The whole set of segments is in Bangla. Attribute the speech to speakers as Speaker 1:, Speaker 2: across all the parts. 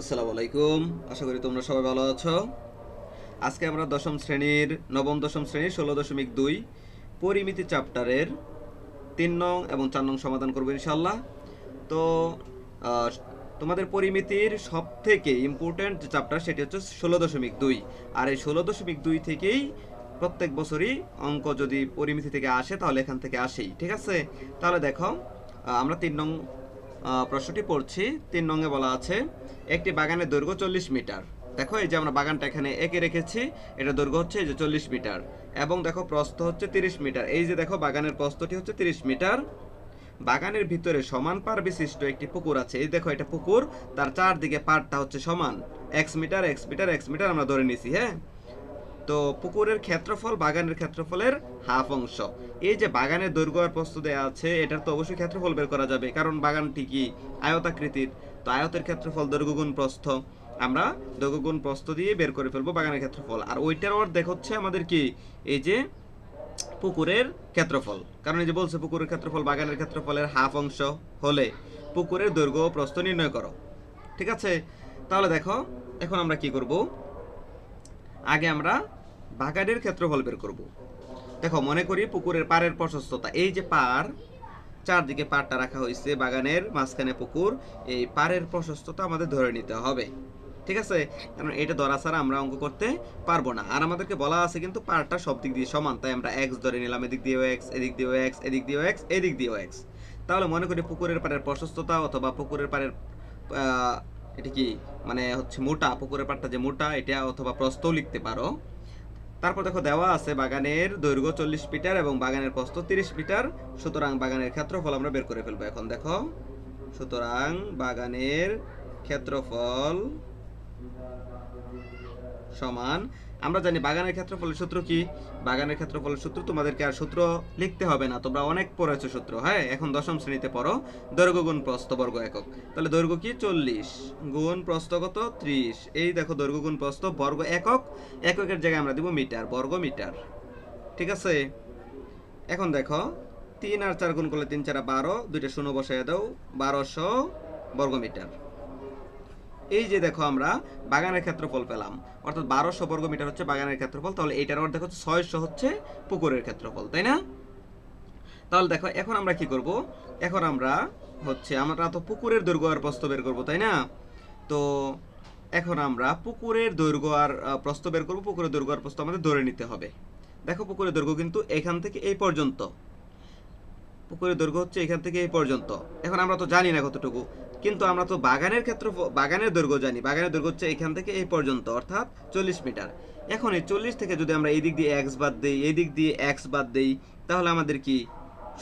Speaker 1: আসসালামু আলাইকুম। আশা করি তোমরা সবাই ভালো আছো। আজকে আমরা দশম শ্রেণির, নবম দশম শ্রেণির ষোলো দশমিক দুই পরিমিতি চ্যাপ্টারের তিন নং এবং চার নং সমাধান করব ইনশাল্লাহ তো তোমাদের পরিমিতির সব থেকে ইম্পর্ট্যান্ট যে চ্যাপ্টার সেটি হচ্ছে ষোলো দশমিক দুই। আর এই ষোলো দশমিক দুই থেকেই প্রত্যেক বছরই অঙ্ক যদি পরিমিতি থেকে আসে তাহলে এখান থেকে আসেই, ঠিক আছে? তাহলে দেখো আমরা তিন নং প্রশ্নটি পড়ছি। তিন নঙ্গে বলা আছে একটি বাগানের দৈর্ঘ্য চল্লিশ মিটার। দেখো, এই যে আমরা বাগানটা এখানে এঁকে রেখেছি, এটা দৈর্ঘ্য হচ্ছে এই যে চল্লিশ মিটার। এবং দেখো, প্রস্থ হচ্ছে তিরিশ মিটার। এই যে দেখো, বাগানের প্রস্থটি হচ্ছে তিরিশ মিটার। বাগানের ভিতরে সমান পার বিশিষ্ট একটি পুকুর আছে। এই দেখো, এটা পুকুর, তার চারদিকে পারটা হচ্ছে সমান। X metre x metre x metre আমরা ধরে নিছি হ্যাঁ? তো পুকুরের ক্ষেত্রফল, বাগানের ক্ষেত্রফলের হাফ অংশ। এই যে বাগানের দৈর্ঘ্য আর প্রস্থ দেওয়া আছে, এটার তো অবশ্যই ক্ষেত্রফল বের করা যাবে, কারণ বাগানটি কি আয়তাকৃতির। তো আয়তের ক্ষেত্রফল দৈর্ঘ্যগুণ প্রস্থ, আমরা দৈর্ঘ্যগুণ প্রস্থ দিয়ে বের করে ফেলব বাগানের ক্ষেত্রফল। আর ওইটার অর্ধেক হচ্ছে আমাদের কি? এই যে পুকুরের ক্ষেত্রফল। কারণ এই যে বলছে পুকুরের ক্ষেত্রফল, বাগানের ক্ষেত্রফলের হাফ অংশ হলে পুকুরের দৈর্ঘ্য প্রস্থ নির্ণয় করো। ঠিক আছে? তাহলে দেখো, এখন আমরা কি করব? আগে আমরা বাগানের ক্ষেত্রফল বের করব। দেখো, মনে করি পুকুরের পাড়ের প্রশস্ততা। এই যে পাড়, চারদিকে পাড়টা রাখা হয়েছে, বাগানের মাঝখানে পুকুর, এই পাড়ের প্রশস্ততা আমাদের ধরে নিতে হবে। ঠিক আছে? কারণ এটা ধরা ছাড়া আমরা অঙ্ক করতে পারব না। আর আমাদেরকে বলা আছে কিন্তু পাড়টা সব দিক দিয়ে সমান, তাই আমরা এক্স ধরে নিলাম, এদিক দিয়েও এক্স এদিক দিয়েও এক্স এদিক দিয়েও এক্স এদিক দিয়েও এক্স তাহলে মনে করি পুকুরের পাড়ের প্রশস্ততা অথবা পুকুরের পাড়ের এটা কি মানে হচ্ছে মোটা, পুকুরের পাটটা যে মোটা, এটা অথবা প্রস্থও লিখতে পারো। তারপর দেখো দেওয়া আছে বাগানের দৈর্ঘ্য চল্লিশ মিটার এবং বাগানের প্রস্থ তিরিশ মিটার। সুতরাং বাগানের ক্ষেত্রফল আমরা বের করে ফেলব এখন, দেখো। সুতরাং বাগানের ক্ষেত্রফল সমান আমরা জানি বাগানের ক্ষেত্রফলের সূত্র কি? বাগানের ক্ষেত্রফলের সূত্র তোমাদেরকে আর সূত্র লিখতে হবে না। তোমরা অনেক পড়েছো সূত্র হ্যাঁ? এখন দশম শ্রেণীতে পড়ো। দৈর্ঘ্য গুণ প্রস্থ বর্গ একক। তাহলে দৈর্ঘ্য কি? চল্লিশ। গুণ প্রস্থ কত? ত্রিশ। এই দেখো দৈর্ঘ্য গুণ প্রস্থ বর্গ একক। এককের জায়গায় আমরা দিব মিটার, বর্গ মিটার। ঠিক আছে? এখন দেখো, তিন আর চার গুণ করলে তিন চারা বারো, দুইটা শূন্য বসাই দাও, বারোশো বর্গ মিটার। এই যে দেখো আমরা বাগানের ক্ষেত্রফল পেলাম। অর্থাৎ বারোশো বর্গ মিটার হচ্ছে বাগানের ক্ষেত্রফল তাহলে এইটার অর্ধেক হচ্ছে ছয়শো হচ্ছে পুকুরের ক্ষেত্রফল তাই না? তাহলে দেখো এখন আমরা কি করব? এখন আমরা হচ্ছে আমরা তো পুকুরের দৈর্ঘ্য আর প্রস্থ বের করব তাই না? তো এখন আমরা পুকুরের দৈর্ঘ্য আর আহ, প্রস্থ বের করব পুকুরের দৈর্ঘ্য আর প্রস্থ আমাদের ধরে নিতে হবে। দেখো পুকুরের দৈর্ঘ্য কিন্তু এখান থেকে এই পর্যন্ত। পুকুরের দৈর্ঘ্য হচ্ছে এখান থেকে এই পর্যন্ত। এখন আমরা তো জানি না কতটুকু। কিন্তু আমরা তো বাগানের ক্ষেত্র বাগানের দৈর্ঘ্য জানি। বাগানের দৈর্ঘ্য হচ্ছে এখান থেকে এই পর্যন্ত, অর্থাৎ চল্লিশ মিটার। এখন এই চল্লিশ থেকে যদি আমরা এই দিক দিয়ে এক্স বাদ দিই এই দিক দিয়ে এক্স বাদ দিই, তাহলে আমাদের কি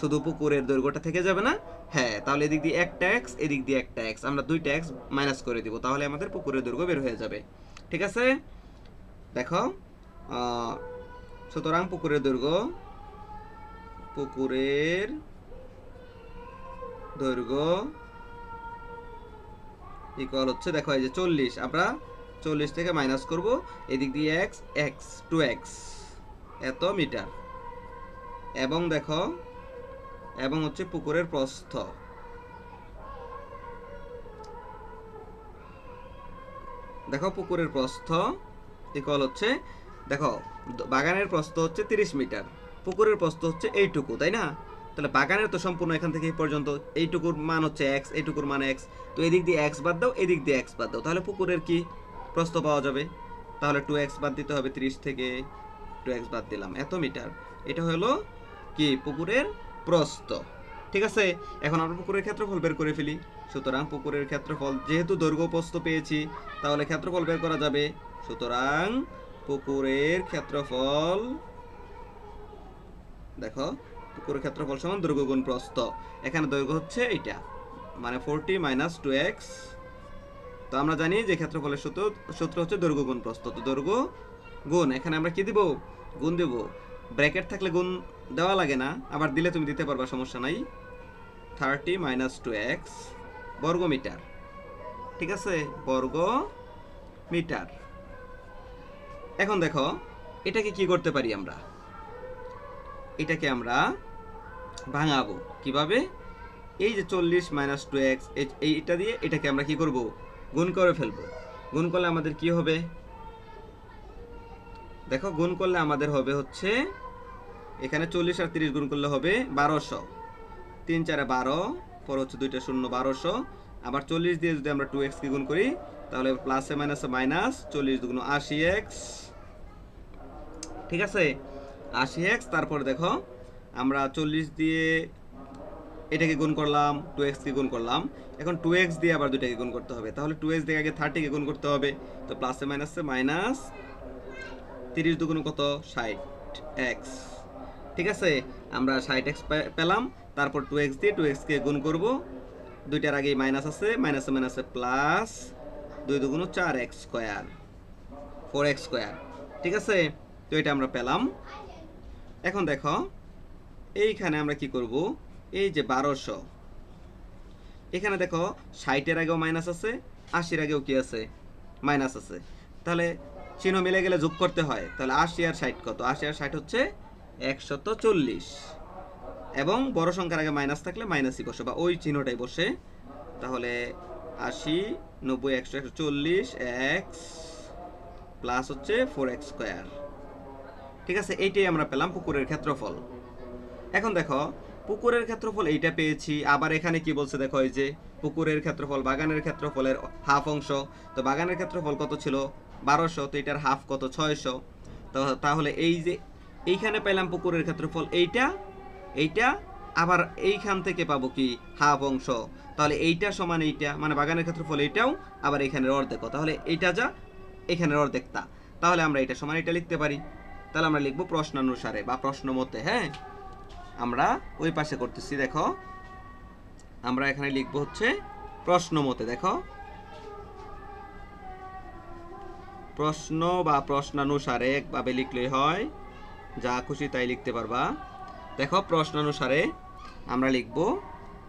Speaker 1: শুধু পুকুরের দৈর্ঘ্যটা থেকে যাবে না? হ্যাঁ তাহলে এদিক দিয়ে একটা এক্স এদিক দিয়ে একটা এক্স আমরা দুইটা এক্স মাইনাস করে দিব, তাহলে আমাদের পুকুরের দৈর্ঘ্য বের হয়ে যাবে। ঠিক আছে? দেখো সুতরাং পুকুরের দৈর্ঘ্য পুকুরের দৈর্ঘ্য ইকুয়াল হচ্ছে দেখো এই যে চল্লিশ, আমরা চল্লিশ থেকে মাইনাস করব, এদিক দিয়ে এক্স এক্স টু এক্স এত মিটার। এবং দেখো, এবং হচ্ছে পুকুরের প্রস্থ। দেখো পুকুরের প্রস্থ ইকুয়াল হচ্ছে, দেখো, বাগানের প্রস্থ হচ্ছে তিরিশ মিটার, পুকুরের প্রস্থ হচ্ছে এইটুকু, তাই না? তাহলে বাগানের তো সম্পূর্ণ এখান থেকে পর্যন্ত। এইটুকুর মান হচ্ছে এক্স এইটুকুর মান এক্স তো এদিক দিয়ে এক্স বাদ দাও, এদিক দিয়ে এক্স বাদ দাও। তাহলে পুকুরের কি প্রস্থ পাওয়া যাবে? তাহলে টু এক্স বাদ দিতে হবে তিরিশ থেকে টু এক্স বাদ দিলাম, এত মিটার। এটা হলো কি? পুকুরের প্রস্থ। ঠিক আছে? এখন আমরা পুকুরের ক্ষেত্রফল বের করে ফেলি। সুতরাং পুকুরের ক্ষেত্রফল যেহেতু দৈর্ঘ্য প্রস্থ পেয়েছি, তাহলে ক্ষেত্রফল বের করা যাবে। সুতরাং পুকুরের ক্ষেত্রফল, দেখো পুকুরের ক্ষেত্রফল সমান দৈর্ঘ্য গুণ প্রস্থ। এখানে দৈর্ঘ্য হচ্ছে এইটা। মানে ফোরটি মাইনাস টু এক্স তো আমরা জানি যে ক্ষেত্রফলের সূত্র সূত্র হচ্ছে দৈর্ঘ্য গুণ প্রস্থ। তো দৈর্ঘ্য গুণ, এখানে আমরা কি দিব? গুণ দেব। ব্র্যাকেট থাকলে গুণ দেওয়া লাগে না, আবার দিলে তুমি দিতে পারবা, সমস্যা নাই। থার্টি মাইনাস টু এক্স বর্গ মিটার ঠিক আছে? বর্গ মিটার এখন দেখো, এটাকে কি করতে পারি আমরা? এটাকে আমরা ভাঙাবো। কীভাবে? এই যে চল্লিশ মাইনাস টু এক্স এইটা দিয়ে এটাকে আমরা কি করব? গুণ করে ফেলব। গুণ করলে আমাদের কি হবে? দেখো, গুণ করলে আমাদের হবে হচ্ছে, এখানে চল্লিশ আর তিরিশ গুণ করলে হবে বারোশো। তিন চারে বারো, পর হচ্ছে দুইটা শূন্য বারোশো। আবার চল্লিশ দিয়ে যদি আমরা টু এক্সকে গুণ করি, তাহলে প্লাসে মাইনাসে মাইনাস চল্লিশ দুগুণ আশি এক্স ঠিক আছে? আশি এক্স তারপর দেখো আমরা চল্লিশ দিয়ে এটাকে গুণ করলাম টু এক্সকে গুণ করলাম। এখন টু এক্স দিয়ে আবার দুটাকে গুণ করতে হবে। তাহলে টু এক্স দিয়ে আগে থার্টিকে গুণ করতে হবে। তো প্লাসে মাইনাসে মাইনাস তিরিশ দুগুণ কত? ষাট এক্স ঠিক আছে? আমরা ষাট এক্স পেলাম। তারপর টু এক্স দিয়ে টু এক্সকে গুণ করব। দুইটার আগেই মাইনাস আছে। মাইনাসে মাইনাসে প্লাস দুই দুগুণ চার x square four x square ঠিক আছে? তো এটা আমরা পেলাম। এখন দেখো এইখানে আমরা কি করব? এই যে বারোশো। এখানে দেখো, ষাটের আগেও মাইনাস আছে, আশির আগেও কি আছে? মাইনাস আছে। তাহলে চিহ্ন মিলে গেলে যোগ করতে হয়। তাহলে আশি আর ষাট কত? আশি আর ষাট হচ্ছে একশত চল্লিশ। এবং বড় সংখ্যার আগে মাইনাস থাকলে মাইনাসই বসে, বা ওই চিহ্নটাই বসে। তাহলে আশি, নব্বই, একশো একশো চল্লিশ এক্স প্লাস হচ্ছে ফোর এক্স স্কোয়ার ঠিক আছে? এইটাই আমরা পেলাম পুকুরের ক্ষেত্রফল। এখন দেখো, পুকুরের ক্ষেত্রফল এইটা পেয়েছি, আবার এখানে কি বলছে দেখো, এই যে পুকুরের ক্ষেত্রফল, বাগানের ক্ষেত্রফলের হাফ অংশ, তো বাগানের ক্ষেত্রফল কত ছিল? বারোশো, তো এটার হাফ কত? ছয়শো। তো তাহলে এই যে এইখানে পেলাম পুকুরের ক্ষেত্রফল এইটা এইটা, আবার এইখান থেকে পাবো কি? হাফ অংশ। তাহলে এইটা সমান এইটা মানে বাগানের ক্ষেত্রফল এইটাও, আবার এখানের অর্ধেক তাহলে এইটা যা, এখানের অর্ধেকটা তাহলে আমরা এটা সমান এটা লিখতে পারি। তাহলে আমরা লিখব প্রশ্নানুসারে বা প্রশ্ন মতে হ্যাঁ? আমরা ওই পাশে করতেছি, দেখো। আমরা এখানে লিখব হচ্ছে প্রশ্ন মতে, দেখো। প্রশ্ন বা প্রশ্নানুসারে একভাবে লিখলেই হয়, যা খুশি তাই লিখতে পারবা। দেখো, প্রশ্নানুসারে আমরা লিখব,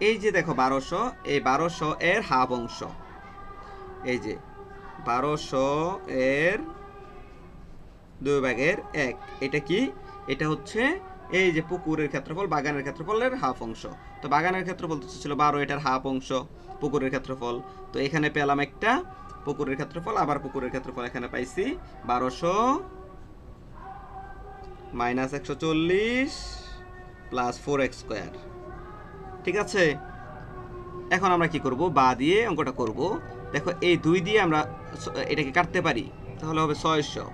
Speaker 1: এই যে দেখো বারোশো, এই বারোশো এর হাফ অংশ। এই যে বারোশো এর দুই ভাগের এক, এটা কি? এটা হচ্ছে এই যে পুকুরের ক্ষেত্রফল, বাগানের ক্ষেত্রফলের হাফ অংশ। তো বাগানের ক্ষেত্রফল তো ছিল বারো, এটার হাফ অংশ পুকুরের ক্ষেত্রফল। তো এখানে পেলাম একটা পুকুরের ক্ষেত্রফল, আবার পুকুরের ক্ষেত্রফল এখানে পাইছি বারোশো মাইনাস একশো চল্লিশ প্লাস ফোর এক্স স্কোয়ার ঠিক আছে? এখন আমরা কি করব? বা দিয়ে অঙ্কটা করব। দেখো, এই দুই দিয়ে আমরা এটাকে কাটতে পারি। তাহলে হবে ছয়শো।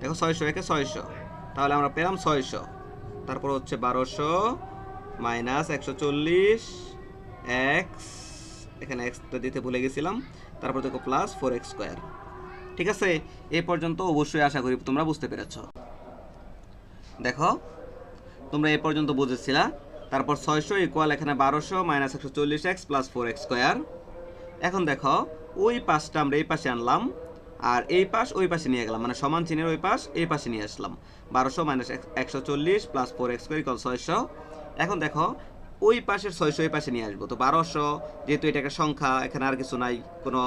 Speaker 1: দেখো, ছয়শো একে ছয়শো। তাহলে আমরা পেলাম ছয়শো। তারপর হচ্ছে বারোশো মাইনাস একশো চল্লিশ এক্স, এখানে এক্সটা দিতে ভুলে গেছিলাম। তারপর দেখো প্লাস ফোর এক্স স্কোয়ার ঠিক আছে? এ পর্যন্ত অবশ্যই আশা করি তোমরা বুঝতে পেরেছ। দেখো, তোমরা এ পর্যন্ত বুঝেছিলা। তারপর ছয়শো ইকুয়াল এখানে বারোশো মাইনাস একশো চল্লিশ x plus four x square এখন দেখো, ওই পাশটা আমরা এই পাশে আনলাম। আর এই পাশ ওই পাশে নিয়ে গেলাম মানে সমান চিহ্নের ওই পাশ এই পাশে নিয়ে আসলাম। বারোশো মাইনাস একশো চল্লিশ প্লাস ফোর এক্স ইকুয়াল ছয়শো। এখন দেখো, ওই পাশের ছয়শো এই পাশে নিয়ে আসব। তো বারোশো, যেহেতু এটা একটা সংখ্যা, এখানে আর কিছু নাই, কোনো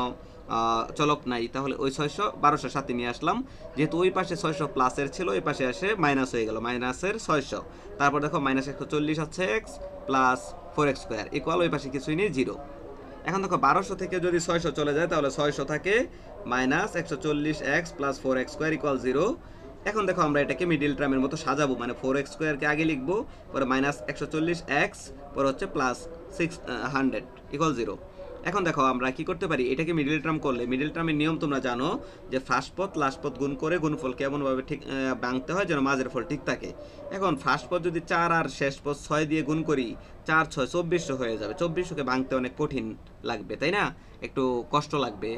Speaker 1: চলক নাই, তাহলে ওই ছয়শো বারোশো সাথে নিয়ে আসলাম। যেহেতু ওই পাশে ছয়শো প্লাসের ছিল, ওই পাশে এসে মাইনাস হয়ে গেল মাইনাসের ছয়শো। তারপর দেখো মাইনাস একশো চল্লিশ আছে x plus four x square equal ওই পাশে কিছুই নেই জিরো এখন দেখো বারোশো থেকে যদি ছয়শো চলে যায়, তাহলে ছয়শো থাকে মাইনাস একশো চল্লিশ x plus four x square equal zero এখন দেখো আমরা এটাকে মিডিল টার্মের মতো সাজাবো মানে ফোর এক্স স্কোয়ারকে আগে লিখব, পরে মাইনাস একশো চল্লিশ এক্স, পরে হচ্ছে plus six hundred equal zero এখন দেখো আমরা কি করতে পারি? এটাকে মিডিল টার্ম করলে মিডিল টার্মের নিয়ম তোমরা জানো যে ফার্স্ট পথ লাস্ট পথ গুণ করে গুণফলকে এমনভাবে ঠিক ভাঙতে হয় যেন মাঝের ফল ঠিক থাকে। এখন ফার্স্ট পথ যদি চার আর শেষ পথ ছয় দিয়ে গুণ করি, চার, ছয় চব্বিশশো হয়ে যাবে। চব্বিশশোকে ভাঙতে অনেক কঠিন লাগবে, তাই না? একটু কষ্ট লাগবে,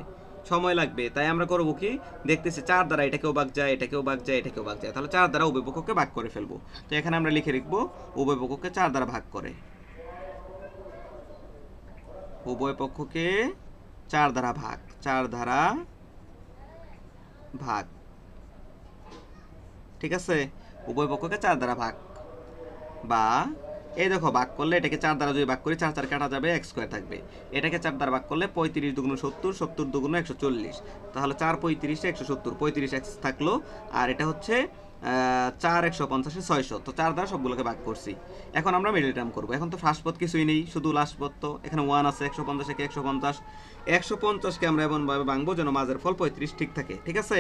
Speaker 1: সময় লাগবে। তাই আমরা করব কি? দেখতেছি চার দ্বারা এটাকেও বাগ যায়, এটাকেও বাগ যায়, এটাকেও বাগ যায়। তাহলে চার দ্বারা উভয় পক্ষকে ভাগ করে ফেলব। তো এখানে আমরা লিখে রাখব উভয় পক্ষকে চার দ্বারা ভাগ করে। উভয় পক্ষকে চার দ্বারা ভাগ, চার দ্বারা ভাগ। ঠিক আছে? উভয় পক্ষকে চার দ্বারা ভাগ। বা এই দেখো, ভাগ করলে এটাকে চার দ্বারা যদি ভাগ করি, চার চার কাটা যাবে, এক স্কোয়ার থাকবে। এটাকে চার দ্বারা ভাগ করলে পঁয়ত্রিশ দুগুণ সত্তর সত্তর দুগুণ একশো চল্লিশ। তাহলে চার পঁয়ত্রিশে, একশো সত্তর, পঁয়ত্রিশ এক্স থাকল। আর এটা হচ্ছে চার, একশো, পঞ্চাশে, ছয়শো। তো চার দ্বারা সবগুলোকে ভাগ করছি। এখন আমরা মিডল টার্ম করব। এখন তো ফার্স্ট পথ কিছুই নেই, শুধু লাস্ট পথ তো। এখানে ওয়ান আছে, একশো পঞ্চাশ একে একশো পঞ্চাশ। একশো পঞ্চাশকে আমরা এমনভাবে ভাঙবো যেন মাঝের ফল পঁয়ত্রিশ ঠিক থাকে, ঠিক আছে?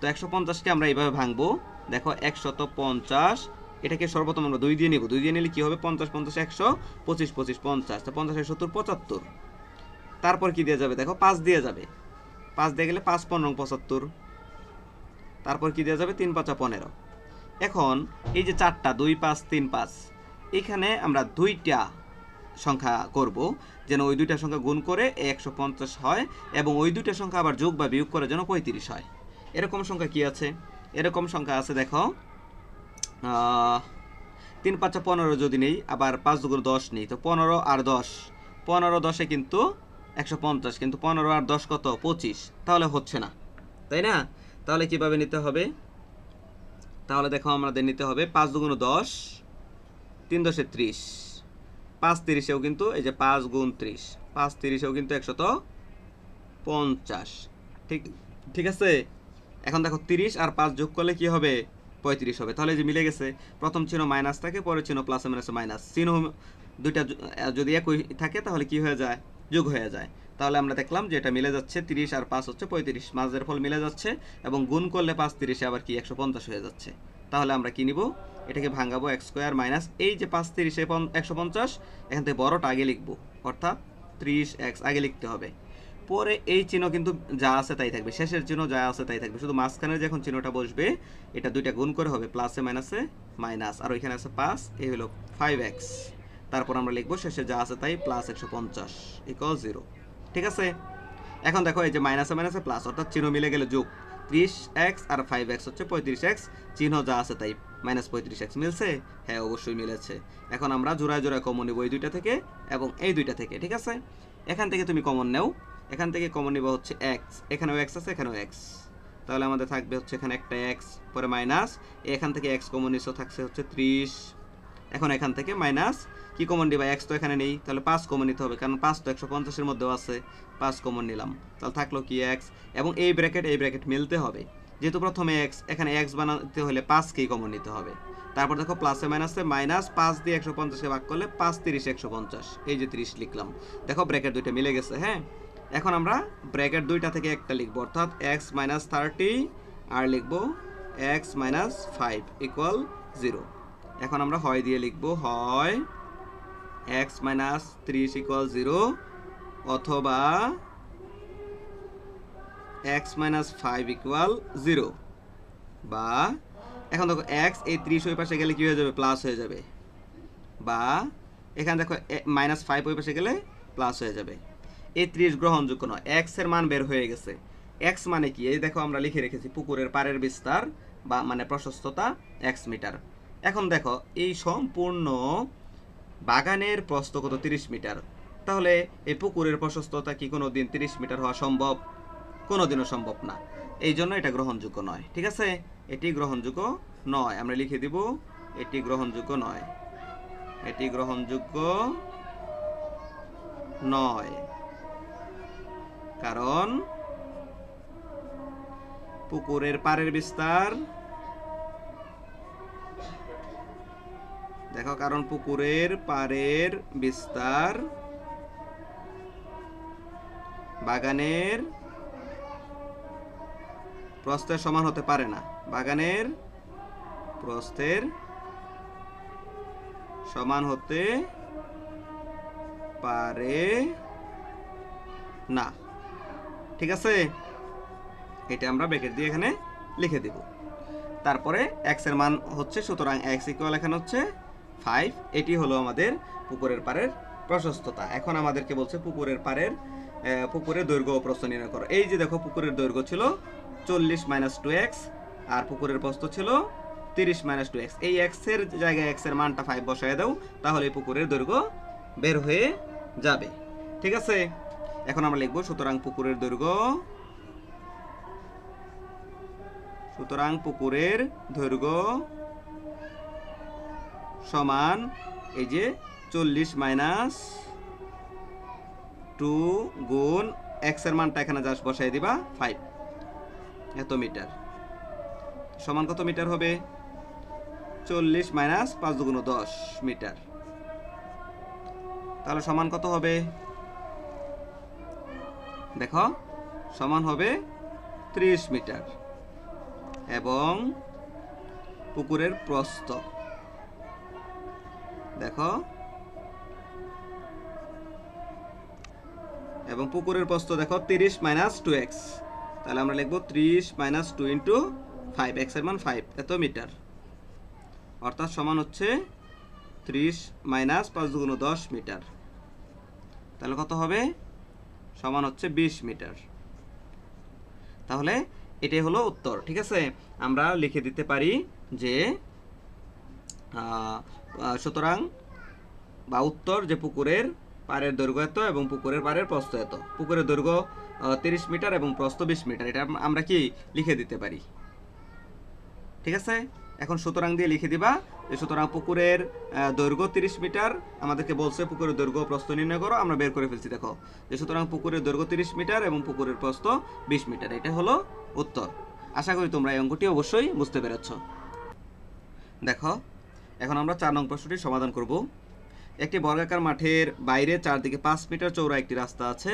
Speaker 1: তো একশো পঞ্চাশকে আমরা এইভাবে ভাঙবো। দেখো, একশত পঞ্চাশ, এটাকে সর্বপ্রথম আমরা দুই দিয়ে নিব। দুই দিয়ে নিলে কী হবে? পঞ্চাশ পঞ্চাশ, একশো, পঁচিশ পঁচিশ, পঞ্চাশ। তো পঞ্চাশ সত্তর, পঁচাত্তর। তারপর কি দিয়ে যাবে? দেখো, পাঁচ দিয়ে যাবে। পাঁচ দিয়ে গেলে পাঁচ, পনেরো, পঁচাত্তর। তারপর কি দেওয়া যাবে? তিন পাঁচা পনেরো। এখন এই যে চারটা, দুই পাঁচ, তিন পাঁচ, এখানে আমরা দুইটা সংখ্যা করব, যেন ওই দুইটা সংখ্যা গুণ করে একশো পঞ্চাশ হয় এবং ওই দুইটা সংখ্যা আবার যোগ বা বিয়োগ করে যেন পঁয়ত্রিশ হয়। এরকম সংখ্যা কি আছে? এরকম সংখ্যা আছে, দেখো তিন পাঁচা পনেরো যদি নেই, আবার পাঁচ দুগুলো দশ নেই, তো পনেরো আর দশ। পনেরো দশে কিন্তু একশো পঞ্চাশ, কিন্তু পনেরো আর দশ কত? পঁচিশ। তাহলে হচ্ছে না, তাই না? তাহলে কীভাবে নিতে হবে? তাহলে দেখো আমাদের নিতে হবে পাঁচ দুগুণ দশ, তিন দশে ত্রিশ। পাঁচ তিরিশেও কিন্তু এই যে পাঁচ গুণ ত্রিশ, পাঁচ তিরিশেও কিন্তু একশত পঞ্চাশ। ঠিক ঠিক আছে? এখন দেখো তিরিশ আর পাঁচ যোগ করলে কি হবে? পঁয়ত্রিশ হবে। তাহলে যে মিলে গেছে। প্রথম চিহ্ন মাইনাস থাকে, পরের চিহ্ন প্লাস মাইনাসে মাইনাস। চিহ্ন দুইটা যদি একই থাকে তাহলে কি হয়ে যায়? যোগ হয়ে যায়। তাহলে আমরা দেখলাম যে এটা মিলে যাচ্ছে তিরিশ আর পাঁচ হচ্ছে পঁয়ত্রিশ। মাঝের ফল মিলে যাচ্ছে এবং গুণ করলে পাঁচ তিরিশে আবার কি একশো পঞ্চাশ হয়ে যাচ্ছে। তাহলে আমরা কি নিব? এটাকে ভাঙাবো এক্স স্কোয়ার মাইনাস এই যে পাঁচ তিরিশে একশো পঞ্চাশ, এখান থেকে বড়টা আগে লিখব। অর্থাৎ ত্রিশ এক্স আগে লিখতে হবে। পরে এই চিহ্ন কিন্তু যা আছে তাই থাকবে। শেষের চিহ্ন যা আছে তাই থাকবে। শুধু মাঝখানের যখন চিহ্নটা বসবে, এটা দুইটা গুণ করে হবে প্লাসে মাইনাসে মাইনাস আর ওইখানে আছে পাঁচ, এই হলো ফাইভ এক্স তারপর আমরা লিখব শেষে যা আছে তাই প্লাস একশো পঞ্চাশ ইকল জিরো ঠিক আছে? এখন দেখো এই যে মাইনাসে মাইনাসে প্লাস অর্থাৎ চিহ্ন মিলে গেলে যোগ ত্রিশ এক্স আর ফাইভ এক্স হচ্ছে পঁয়ত্রিশ এক্স, চিহ্ন যা আছে তাই মাইনাস পঁয়ত্রিশ এক্স মিলছে? হ্যাঁ অবশ্যই মিলেছে। এখন আমরা জোড়ায় জোড়ায় কমন নিব এই দুইটা থেকে এবং এই দুইটা থেকে, ঠিক আছে? এখান থেকে তুমি কমন নেও। এখান থেকে কমন নিব হচ্ছে এক্স এখানেও এক্স আছে, এখানেও এক্স তাহলে আমাদের থাকবে হচ্ছে এখানে একটা এক্স পরে মাইনাস এখান থেকে এক্স কমন নিছো থাকছে হচ্ছে ত্রিশ। এখন এখান থেকে মাইনাস কি কমন নিবা এক্স তো এখানে নেই। তাহলে পাঁচ কমন নিতে হবে, কারণ পাঁচ তো একশো পঞ্চাশের মধ্যেও আছে। পাঁচ কমন নিলাম। তাহলে থাকল কি এক্স এবং এই ব্র্যাকেট এই ব্র্যাকেট মিলতে হবে। যেহেতু প্রথমে এক্স এখানে এক্স বানাতে হলে পাঁচকেই কমন নিতে হবে? তারপর দেখো প্লাসে মাইনাসে মাইনাস পাঁচ দিয়ে একশো পঞ্চাশকে ভাগ করলে পাঁচ তিরিশ একশো পঞ্চাশ। এই যে তিরিশ লিখলাম। দেখো ব্র্যাকেট দুইটা মিলে গেছে হ্যাঁ? এখন আমরা ব্র্যাকেট দুইটা থেকে একটা লিখব। অর্থাৎ এক্স মাইনাস থার্টি আর লিখব x minus five equal zero এখন আমরা হয় দিয়ে লিখব, হয় এক্স মাইনাস ত্রিশ ইকুয়াল জিরো অথবা x minus five equal zero বা এখন দেখো এক্স এই ত্রিশ ওই পাশে গেলে কি হয়ে যাবে? প্লাস হয়ে যাবে। বা এখানে দেখো মাইনাস ফাইভ ওই পাশে গেলে প্লাস হয়ে যাবে। এই ত্রিশ গ্রহণযোগ্য নয়। এক্সের মান বের হয়ে গেছে। এক্স মানে কি? এই দেখো আমরা লিখে রেখেছি পুকুরের পাড়ের বিস্তার বা মানে প্রশস্ততা এক্স মিটার এখন দেখো এই সম্পূর্ণ বাগানের প্রস্থ কত তিরিশ মিটার? তাহলে এই পুকুরের প্রশস্ততা কি কোনো দিন তিরিশ মিটার হওয়া সম্ভব? কোনোদিনও সম্ভব না। এই জন্য এটা গ্রহণযোগ্য নয়, ঠিক আছে? এটি গ্রহণযোগ্য নয়। আমরা লিখে দিব, এটি গ্রহণযোগ্য নয়। এটি গ্রহণযোগ্য নয়। কারণ পুকুরের পাড়ের বিস্তার দেখো, কারণ পুকুরের পাড়ের বিস্তার, বাগানের প্রস্থের সমান হতে পারে না। বাগানের প্রস্থের সমান হতে পারে না। ঠিক আছে? এটা আমরা ব্রেকেট দিয়ে এখানে লিখে দেব। তারপরে এক্সের মান হচ্ছে, সুতরাং এক্স ইকুয়াল এখানে হচ্ছে ফাইভ, এটি হলো আমাদের পুকুরের পাড়ের প্রশস্ততা। এখন আমাদেরকে বলছে পুকুরের পাড়ের পুকুরের দৈর্ঘ্য ও প্রস্থ নির্ণয় করো। এই যে দেখো পুকুরের দৈর্ঘ্য ছিল চল্লিশ মাইনাস টু এক্স আর পুকুরের প্রস্থ ছিল তিরিশ মাইনাস টু এক্স এই এক্সের জায়গায় এক্সের মানটা ফাইভ বসায় দাও, তাহলে পুকুরের দৈর্ঘ্য বের হয়ে যাবে। ঠিক আছে? এখন আমরা লিখব, সুতরাং পুকুরের দৈর্ঘ্য, সুতরাং পুকুরের দৈর্ঘ্য সমান এই যে চল্লিশ মাইনাস টু গুণ এক্সের মানটা এখানে জাস্ট বসাই দিবা ফাইভ এত মিটার। সমান কত মিটার হবে? চল্লিশ মাইনাস পাঁচ দুগুণ দশ মিটার। তাহলে সমান কত হবে? দেখো, সমান হবে ত্রিশ মিটার। এবং পুকুরের প্রস্থ। দেখো। এবং পুকুরের প্রস্থ দেখো তিরিশ মাইনাস টু এক্স তাহলে আমরা লিখব ত্রিশ মাইনাস টু ইন্টু ফাইভ এক্সের মান ফাইভ এত মিটার। অর্থাৎ সমান হচ্ছে ত্রিশ মাইনাস পাঁচ দুগুণ দশ মিটার। তাহলে কত হবে? সমান হচ্ছে বিশ মিটার। তাহলে এটাই হলো উত্তর, ঠিক আছে? আমরা লিখে দিতে পারি যে সুতরাং বা উত্তর যে পুকুরের পাড়ের দৈর্ঘ্য এত এবং পুকুরের পাড়ের প্রস্থ এত। পুকুরের দৈর্ঘ্য তিরিশ মিটার এবং প্রস্থ বিশ মিটার, এটা আমরা কি লিখে দিতে পারি? ঠিক আছে? এখন সুতরাং দিয়ে লিখে দিবা যে সুতরাং পুকুরের দৈর্ঘ্য তিরিশ মিটার, আমাদেরকে বলছে পুকুরের দৈর্ঘ্য প্রস্থ নির্ণয় করো, আমরা বের করে ফেলছি, দেখো। যে সুতরাং পুকুরের দৈর্ঘ্য তিরিশ মিটার এবং পুকুরের প্রস্থ বিশ মিটার, এটা হলো উত্তর। আশা করি তোমরা এই অঙ্কটি অবশ্যই বুঝতে পেরেছ। দেখো এখন আমরা চার নং প্রশ্নটির সমাধান করব। একটি বর্গাকার মাঠের বাইরে চারদিকে পাঁচ মিটার চৌড়া একটি রাস্তা আছে।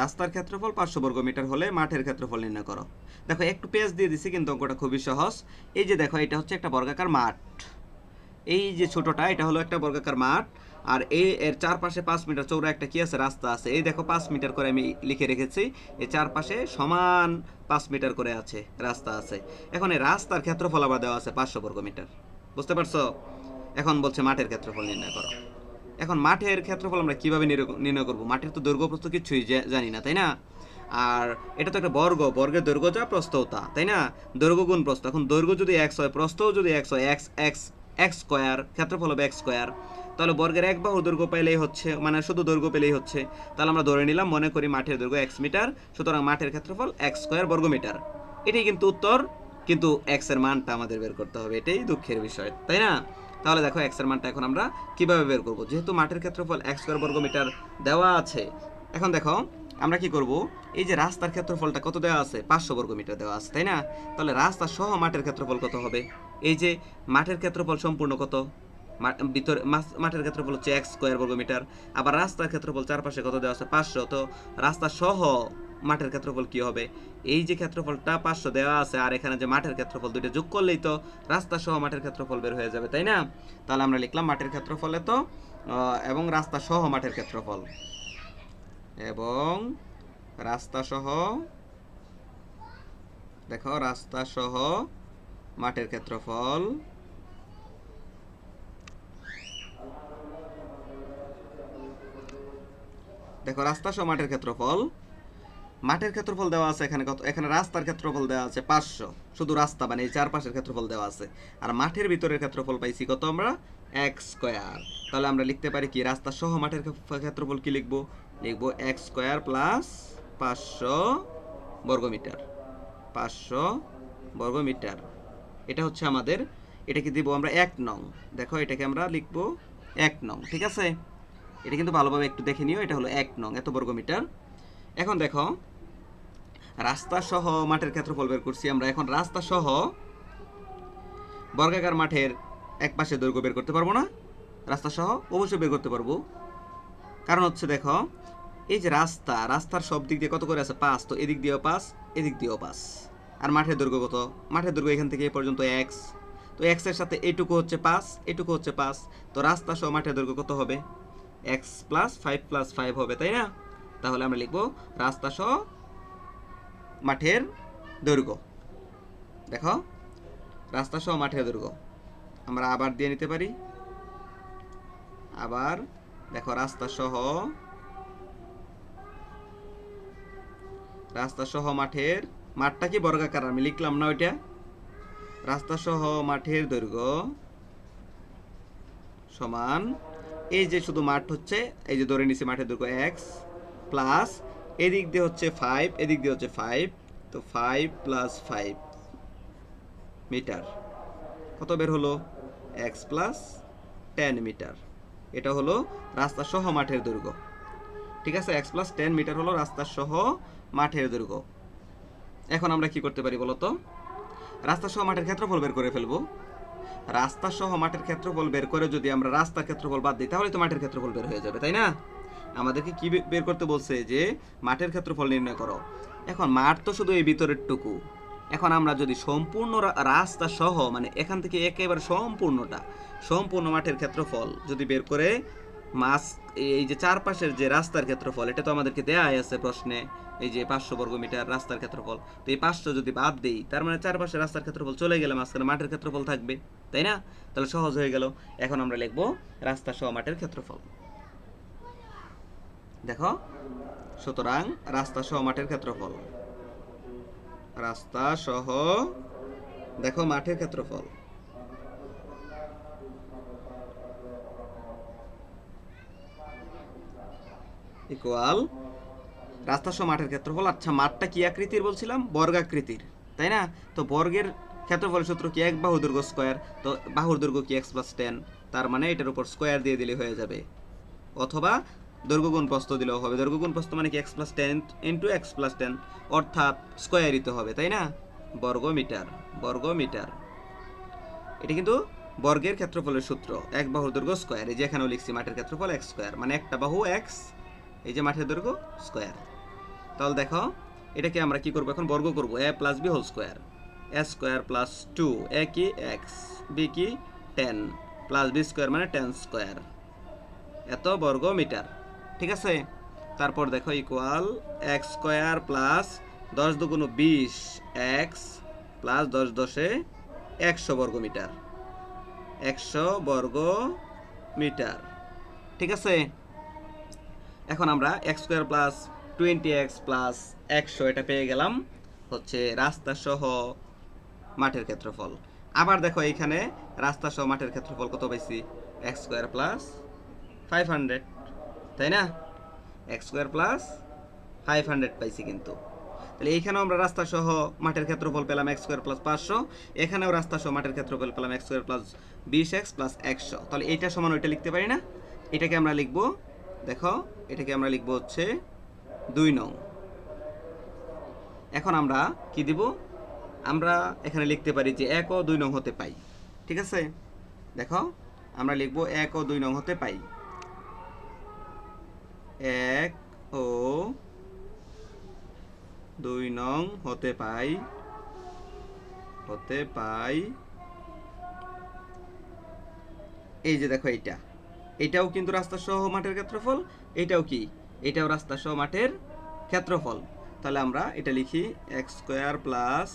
Speaker 1: রাস্তার ক্ষেত্রফল পাঁচশো বর্গ মিটার হলে মাঠের ক্ষেত্রফল নির্ণয় করো। দেখো, একটু পেজ দিয়ে দিছি, কিন্তু অঙ্কটা খুবই সহজ। এই যে দেখো, এটা হচ্ছে একটা বর্গাকার মাঠ। এই যে ছোটটা, এটা হলো একটা বর্গাকার মাঠ। আর এই এর চারপাশে পাঁচ মিটার চৌড়া একটা কি আছে? রাস্তা আছে। এই দেখো, পাঁচ মিটার করে আমি লিখে রেখেছি। এই চারপাশে সমান পাঁচ মিটার করে আছে, রাস্তা আছে। এখন এই রাস্তার ক্ষেত্রফল আবার দেওয়া আছে পাঁচশো বর্গ মিটার। বুঝতে পারছ? এখন বলছে মাঠের ক্ষেত্রফল নির্ণয় করো। এখন মাঠের ক্ষেত্রফল আমরা কীভাবে নির- নির্ণয় করব? মাঠের তো দৈর্ঘ্য প্রস্থ কিছুই জানি না, তাই না? আর এটা তো একটা বর্গ, বর্গের দৈর্ঘ্য যা প্রস্থও তা তাই না? দৈর্ঘ্য গুণ প্রস্থ। এখন দৈর্ঘ্য যদি এক্স হয়, প্রস্থও যদি এক্স হয়, এক্স এক্স এক্স স্কোয়ার, ক্ষেত্রফল হবে এক্স স্কোয়ার, তাহলে বর্গের এক বাহুর দৈর্ঘ্য পেলেই হচ্ছে মানে শুধু দৈর্ঘ্য পেলেই হচ্ছে। তাহলে আমরা ধরে নিলাম, মনে করি মাঠের দৈর্ঘ্য এক্স মিটার, সুতরাং মাঠের ক্ষেত্রফল এক্স স্কোয়ার বর্গ মিটার। এটাই কিন্তু উত্তর, কিন্তু এক্সের মানটা আমাদের বের করতে হবে, এটাই দুঃখের বিষয়, তাই না? তাহলে দেখো এক্সের মানটা এখন আমরা কীভাবে বের করব? যেহেতু মাঠের ক্ষেত্রফল এক স্কোয়ার বর্গ মিটার দেওয়া আছে, এখন দেখো আমরা কি করব? এই যে রাস্তার ক্ষেত্রফলটা কত দেওয়া আছে? পাঁচশো বর্গ মিটার দেওয়া আছে, তাই না? তাহলে রাস্তা সহ মাঠের ক্ষেত্রফল কত হবে? এই যে মাঠের ক্ষেত্রফল সম্পূর্ণ কত? ভিতরে মাঠের ক্ষেত্রফল হচ্ছে এক স্কোয়ার বর্গ মিটার আবার রাস্তার ক্ষেত্রফল চারপাশে কত দেওয়া আছে? পাঁচশো। তো রাস্তা সহ মাঠের ক্ষেত্রফল কি হবে? এই যে ক্ষেত্রফলটা পাঁচশো দেওয়া আছে আর এখানে যে মাঠের ক্ষেত্রফল দুইটা যোগ করলেই তো রাস্তা সহ মাঠের ক্ষেত্রফল বের হয়ে যাবে তাই না? তাহলে আমরা লিখলাম মাঠের ক্ষেত্রফল আহ, এবং রাস্তা সহ মাঠের ক্ষেত্রফল। এবং রাস্তা সহ দেখো রাস্তা সহ মাঠের ক্ষেত্রফল দেখো রাস্তা সহ মাঠের ক্ষেত্রফল মাঠের ক্ষেত্রফল দেওয়া আছে, এখানে কত এখানে রাস্তার ক্ষেত্রফল দেওয়া আছে পাঁচশো। শুধু রাস্তা মানে এই চারপাশের ক্ষেত্রফল দেওয়া আছে। আর মাঠের ভিতরের ক্ষেত্রফল পাইছি কত আমরা? এক স্কোয়ার। তাহলে আমরা লিখতে পারি কি, রাস্তা সহ মাঠের ক্ষে- ক্ষেত্রফল কি লিখব? লিখব এক স্কোয়ার প্লাস পাঁচশো বর্গমিটার। পাঁচশো বর্গমিটার। এটা হচ্ছে আমাদের এটাকে দিব আমরা এক নং। দেখো এটাকে আমরা লিখব এক নং, ঠিক আছে? এটা কিন্তু ভালোভাবে একটু দেখে নিও, এটা হলো এক নং, এত বর্গমিটার। এখন দেখো রাস্তা সহ মাঠের ক্ষেত্রফল বের করছি আমরা। এখন রাস্তা সহ বর্গাকার মাঠের এক পাশে দৈর্ঘ্য বের করতে পারব না রাস্তা সহ অবশ্যই বের করতে পারব। কারণ হচ্ছে দেখো, এই যে রাস্তা, রাস্তার সব দিক দিয়ে কত করে আছে? পাঁচ। তো এদিক দিয়েও পাঁচ, এদিক দিয়েও পাঁচ। আর মাঠের দৈর্ঘ্য কত? মাঠের দৈর্ঘ্য এখান থেকে এই পর্যন্ত এক্স তো এক্সের সাথে এটুকু হচ্ছে পাঁচ, এটুকু হচ্ছে পাঁচ। তো রাস্তা সহ মাঠের দৈর্ঘ্য কত হবে? X plus five plus five হবে, তাই না? তাহলে আমরা লিখব রাস্তা সহ মাঠের দৈর্ঘ্য। দেখো, রাস্তা সহ মাঠের দৈর্ঘ্য। আমরা আবার দিয়ে নিতে পারি। আবার দেখো, রাস্তা সহ রাস্তা সহ মাঠের, মাঠটা কি বর্গাকার? আমি লিখলাম না ওইটা। রাস্তা সহ মাঠের দৈর্ঘ্য সমান, এই যে শুধু মাঠ হচ্ছে, এই যে ধরে নিছি মাঠের দৈর্ঘ্য এক্স প্লাস এদিক দিয়ে হচ্ছে ফাইভ এদিক দিয়ে হচ্ছে ফাইভ তো ফাইভ প্লাস ফাইভ মিটার কত বের হলো? এক্স প্লাস টেন মিটার এটা হলো রাস্তা সহ মাঠের দৈর্ঘ্য। ঠিক আছে? এক্স প্লাস টেন মিটার হলো রাস্তা সহ মাঠের দৈর্ঘ্য। এখন আমরা কি করতে পারি বলতো? রাস্তা সহ মাঠের ক্ষেত্রফল বের করে ফেলব। রাস্তা সহ মাঠের ক্ষেত্রফল বের করে যদি আমরা রাস্তার ক্ষেত্রফল বাদ দিই তাহলে তো মাঠের ক্ষেত্রফল বের হয়ে যাবে, তাই না? আমাদেরকে কি বের করতে বলছে যে, মাঠের ক্ষেত্রফল নির্ণয় করো। এখন মাঠ তো শুধু এই ভিতরের টুকু এখন আমরা যদি সম্পূর্ণ রাস্তা সহ মানে এখান থেকে একেবারে সম্পূর্ণটা, সম্পূর্ণ মাঠের ক্ষেত্রফল যদি বের করে, মাস এই যে চারপাশের যে রাস্তার ক্ষেত্রফল, এটা তো আমাদেরকে দেয়া আছে প্রশ্নে। এই যে পাঁচশো বর্গ মিটার রাস্তার ক্ষেত্রফল। তো এই পাঁচশো যদি বাদ দেই, তার মানে চারপাশে রাস্তার ক্ষেত্রফল চলে গেলে মাঝখানে মাঠের ক্ষেত্রফল থাকবে। তাই না? তাহলে সহজ হয়ে গেল। এখন আমরা লিখব রাস্তা সহ মাঠের ক্ষেত্রফল। দেখো, সুতরাং রাস্তা সহ মাঠের ক্ষেত্রফল। রাস্তা সহ, দেখো মাঠের ক্ষেত্রফল। ইকুয়াল রাস্তা সহ মাঠের ক্ষেত্রফল। আচ্ছা মাঠটা কি আকৃতির বলছিলাম? বর্গাকৃতির, তাই না? তো বর্গের ক্ষেত্রফল সূত্র কি এক বাহু দৈর্ঘ্য স্কোয়ার তো বাহুর দৈর্ঘ্য কি এক্স প্লাস টেন তার মানে এটার উপর স্কোয়ার দিয়ে দিলে হয়ে যাবে। অথবা দৈর্ঘ্য গুণ প্রস্থ দিলেও হবে। দৈর্ঘ্য গুণ প্রস্থ মানে কি? X plus ten into x plus ten অর্থাৎ স্কোয়ার তো হবে, তাই না? বর্গ মিটার বর্গ মিটার এটা কিন্তু বর্গের ক্ষেত্রফলের সূত্র, এক বাহুর দৈর্ঘ্য স্কোয়ার এই যে এখানেও লিখছি মাঠের ক্ষেত্রফল এক্স স্কোয়ার মানে একটা বাহু এক্স এই যে মাঠের দৈর্ঘ্য স্কোয়ার তাহলে দেখো, এটাকে আমরা কি করব এখন? বর্গ করব A plus B whole square A square plus two A কি? এক্স বি কি? টেন প্লাস বি স্কোয়ার মানে টেন স্কোয়ার এত বর্গ মিটার ঠিক আছে? তারপর দেখো ইকুয়াল এক্স স্কোয়ার প্লাস দশ দুগুণ বিশ এক্স প্লাস দশ দশে একশো বর্গ মিটার। একশো বর্গ মিটার। ঠিক আছে? এখন আমরা x square plus twenty x plus একশো এটা পেয়ে গেলাম হচ্ছে রাস্তা সহ মাঠের ক্ষেত্রফল। আবার দেখো এইখানে রাস্তা সহ মাঠের ক্ষেত্রফল কত পাইছি? X square plus five hundred তাই না? X square plus five hundred পাইছি কিন্তু। তাহলে এইখানেও আমরা রাস্তা সহ মাঠের ক্ষেত্রফল পেলাম এক্স স্কোয়ার প্লাস পাঁচশো, এখানেও রাস্তা সহ মাঠের ক্ষেত্রফল পেলাম এক্স স্কোয়ার প্লাস বিশ এক্স প্লাস একশো। তাহলে এইটা সমান ওইটা লিখতে পারি না? এটাকে আমরা লিখব, দেখো, এটাকে আমরা লিখব হচ্ছে দুই নং। এখন আমরা কি দিব? আমরা এখানে লিখতে পারি যে এক ও দুই নং হতে পাই। ঠিক আছে? দেখো, আমরা লিখব এক ও দুই নং হতে পাই। এক ও দুই নং হতে পাই হতে পাই। এই যে দেখো এইটা। এটাও কিন্তু রাস্তা সহ মাঠের ক্ষেত্রফল, এটাও কি? এটাও রাস্তা সহ মাঠের ক্ষেত্রফল। তাহলে আমরা এটা লিখি x square plus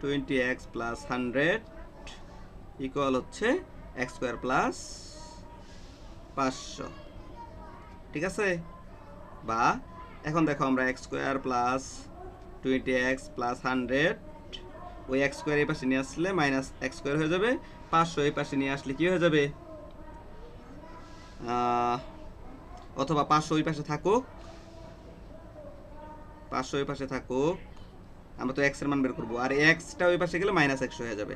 Speaker 1: twenty x plus hundred equal হচ্ছে এক্স স্কোয়ার প্লাস পাঁচশো। ঠিক আছে? বা এখন দেখো আমরা x square plus twenty x plus hundred ওই এক্স স্কোয়ার এই পাশে নিয়ে আসলে মাইনাস এক্স স্কোয়ার হয়ে যাবে। পাঁচশো এই পাশে নিয়ে আসলে কী হয়ে যাবে? অথবা পাঁচশো ওই পাশে থাকুক। পাঁচশো ওই পাশে থাকুক। আমরা তো এক্সের মান বের করব। আর এক্সটা ওই পাশে গেলে মাইনাস একশো হয়ে যাবে।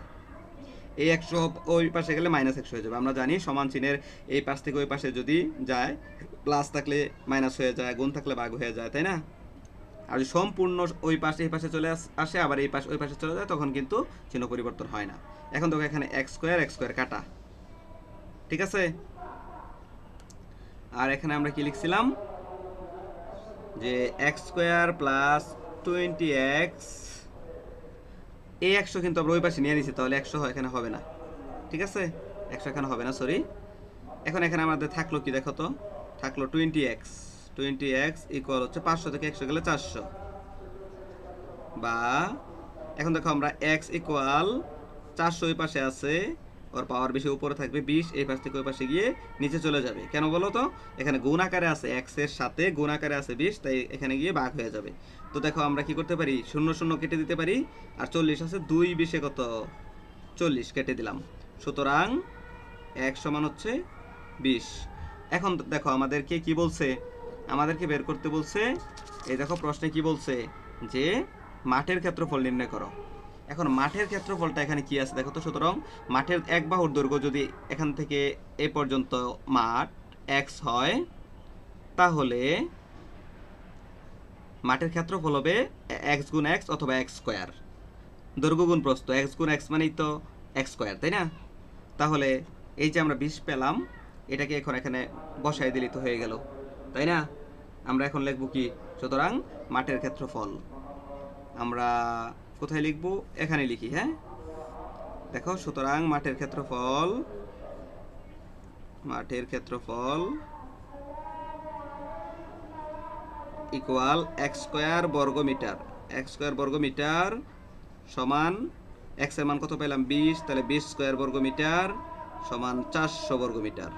Speaker 1: এই একশো ওই পাশে গেলে মাইনাস একশো হয়ে যাবে। আমরা জানি সমান চিহ্নের এই পাশ থেকে ওই পাশে যদি যায় প্লাস থাকলে মাইনাস হয়ে যায়, গুণ থাকলে বাঘ হয়ে যায়, তাই না? আর সম্পূর্ণ ওই পাশে এই পাশে চলে আস- আবার এই পাশে ওই পাশে চলে যায়, তখন কিন্তু চিহ্ন পরিবর্তন হয় না। এখন দেখো এখানে এক্স স্কোয়ার এক্স স্কোয়ার কাটা। ঠিক আছে? আর এখানে আমরা কি লিখছিলাম? যে x square plus twenty x এই একশো কিন্তু আমরা ওই পাশে নিয়ে নিছি, তাহলে একশো এখানে হবে না। ঠিক আছে? একশো এখানে হবে না সরি এখন এখানে আমাদের থাকল কি দেখো তো? থাকল twenty x twenty x equal হচ্ছে পাঁচশো থেকে একশো গেলে চারশো। বা, এখন দেখো আমরা এক্স ইকুয়াল চারশো ওই পাশে আছে ওর পাওয়ার বেশি উপরে থাকবে, বিশ, এই পাশ থেকে ওই পাশে গিয়ে নিচে চলে যাবে। কেন বলো তো? এখানে গুণ আকারে আছে এক্সের সাথে, গুণ আকারে আছে বিশ, তাই এখানে গিয়ে বাঘ হয়ে যাবে। তো দেখো আমরা কি করতে পারি? শূন্য শূন্য কেটে দিতে পারি, আর চল্লিশ আছে দুই বিশে কত? চল্লিশ কেটে দিলাম। সুতরাং এক সমান হচ্ছে বিশ। এখন দেখো আমাদেরকে কি বলছে? আমাদেরকে বের করতে বলছে, এই দেখো প্রশ্নে কি বলছে? যে মাঠের ক্ষেত্রফল নির্ণয় করো। এখন মাঠের ক্ষেত্রফলটা এখানে কি আছে দেখো তো? সুতরাং মাঠের এক বাহুর দৈর্ঘ্য যদি এখান থেকে এ পর্যন্ত মাঠ এক্স হয়, তাহলে মাঠের ক্ষেত্রফল হবে এক্স গুণ এক্স অথবা এক্স স্কোয়ার। দৈর্ঘ্য গুণ প্রস্থ এক্স গুণ এক্স মানেই তো এক্স স্কোয়ার, তাই না? তাহলে এই যে আমরা বিশ পেলাম, এটাকে এখন এখানে বসাই দিলেই তো হয়ে গেল, তাই না? আমরা এখন লিখব কি? সুতরাং মাঠের ক্ষেত্রফল, আমরা কোথায় লিখব? এখানে লিখি হ্যাঁ? দেখো, সুতরাং মাঠের ক্ষেত্রফল মাঠের ক্ষেত্রফল ইকুয়াল এক স্কোয়ার বর্গ মিটার এক স্কোয়ার বর্গ মিটার সমান এক্সের মান কত পেলাম বিশ। তাহলে বিশ স্কোয়ার বর্গ মিটার সমান চারশো বর্গ মিটার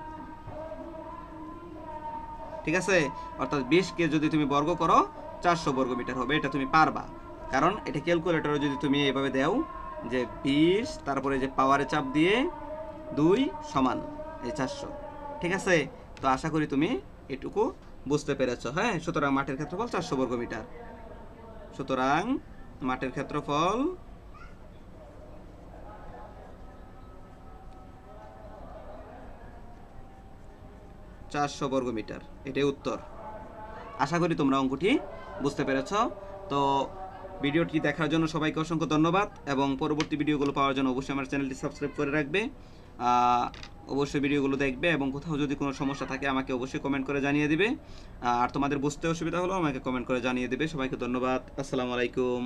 Speaker 1: ঠিক আছে? অর্থাৎ বিশকে যদি তুমি বর্গ করো, চারশো বর্গ মিটার হবে, এটা তুমি পারবা। কারণ এটা ক্যালকুলেটরে যদি তুমি এভাবে দাও যে বিশ, তারপরে যে পাওয়ারে চাপ দিয়ে দুই সমান এই চারশো। ঠিক আছে? তো আশা করি তুমি এটুকু বুঝতে পেরেছ হ্যাঁ? সুতরাং মাঠের ক্ষেত্রফল চারশো বর্গ মিটার। সুতরাং মাঠের ক্ষেত্রফল চারশো বর্গ মিটার। এটাই উত্তর। আশা করি তোমরা অঙ্কটি বুঝতে পেরেছ। তো ভিডিওটি দেখার জন্য সবাইকে অসংখ্য ধন্যবাদ এবং পরবর্তী ভিডিওগুলো পাওয়ার জন্য অবশ্যই আমার চ্যানেলটি সাবস্ক্রাইব করে রাখবে। অবশ্যই ভিডিওগুলো দেখবে এবং কোথাও যদি কোনো সমস্যা থাকে আমাকে অবশ্যই কমেন্ট করে জানিয়ে দিবে। আর তোমাদের বুঝতে অসুবিধা হলো আমাকে কমেন্ট করে জানিয়ে দিবে। সবাইকে ধন্যবাদ। আসসালামু আলাইকুম।